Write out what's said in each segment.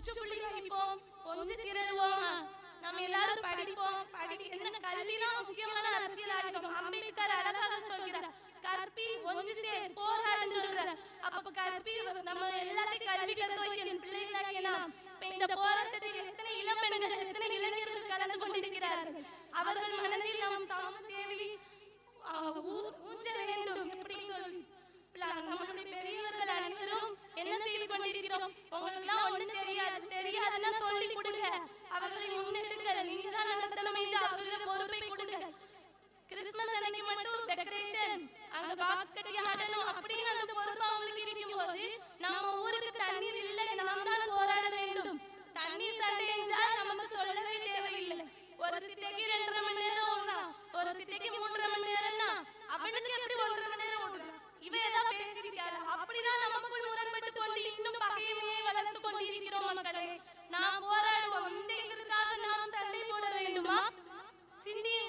முற்றுப்புள்ளி வைப்போம் ஒன்று திரளுவோம்? நம்ம எல்லாரும் படிப்போம். படி என்ன கல்விதான் முக்கியமான அரசியல் ஆயுதம் அம்பேத்கர் அழகாக சொல்கிறார். கற்பி ஒன்று சேர் போராடுன்னு சொல்றார். அப்ப கற்பி நம்ம எல்லாத்தையும் கல்வி கற்க வைக்க என் பிள்ளைகளாகிய நாம் இந்த போராட்டத்தில் எத்தனை இளம் பெண்கள் எத்தனை இளைஞர்கள் கலந்து கொண்டிருக்கிறார்கள்? அவர்கள் மனதில் நாம் சாம தேவை ஊற்ற வேண்டும் எப்படின்னு சொல்லி பிள்ளை- நம்மளுடைய பெரியவர்கள் அனைவரும் என்ன இருக்கிறோம் கொண்டிருக்கிறோம் உங்களுக்குலாம் ஒண்ணும் தெரியாது. தெரியாதுன்னா சொல்லி கொடுங்க. அவர்களை முன்னெடுங்கள் நீங்க தான் நடத்தணும் என்று அவர்களை பொறுப்பை கொடுங்க. கிறிஸ்துமஸ் அன்னைக்கு மட்டும் டெக்கரேஷன் அங்க பாக்ஸ் கட்டி ஆடணும். அப்படின்னு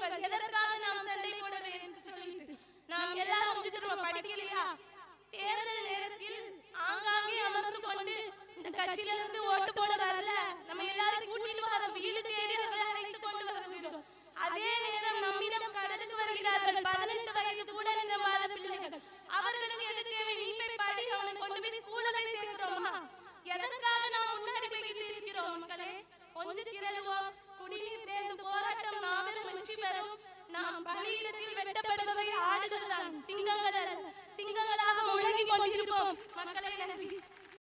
சிந்தியுங்கள் எதற்காக நாம் சண்டை போட வேண்டும் என்று சொல்லிட்டு நாம் எல்லாரும் முடிச்சிருவோம் படிக்கலையா? தேர்தல் நேரத்தில் ஆங்காங்கே அமர்ந்து கொண்டு இந்த கட்சியில இருந்து ஓட்டு போட வரல. நம்ம எல்லாரும் கூட்டிட்டு வர வீடு தேடி அவர்களை அழைத்து கொண்டு வருகிறோம் அதே நேரம் நம்மிடம் கடலுக்கு வருகிறார்கள் பதினெட்டு வயது கூட இந்த மாத பிள்ளைகள். அவர்களுக்கு எது தேவை? நீ பாடி அவனை கொண்டு போய் ஸ்கூல்ல போய் சேர்க்கிறோமா? எதற்காக நாம் முன்னாடி போய்கிட்டு இருக்கிறோம் மக்களே? ஒன்று திரளுவோம். குடிநீர் சேர்ந்து போராட்டம் வெற்றி பெறும் நாம் பலியிடத்தில் வெட்டப்படுபவை ஆடுகள் தான். சிங்கங்கள் சிங்கங்களாக முழங்கிக் கொண்டிருப்போம். மக்களை நன்றி.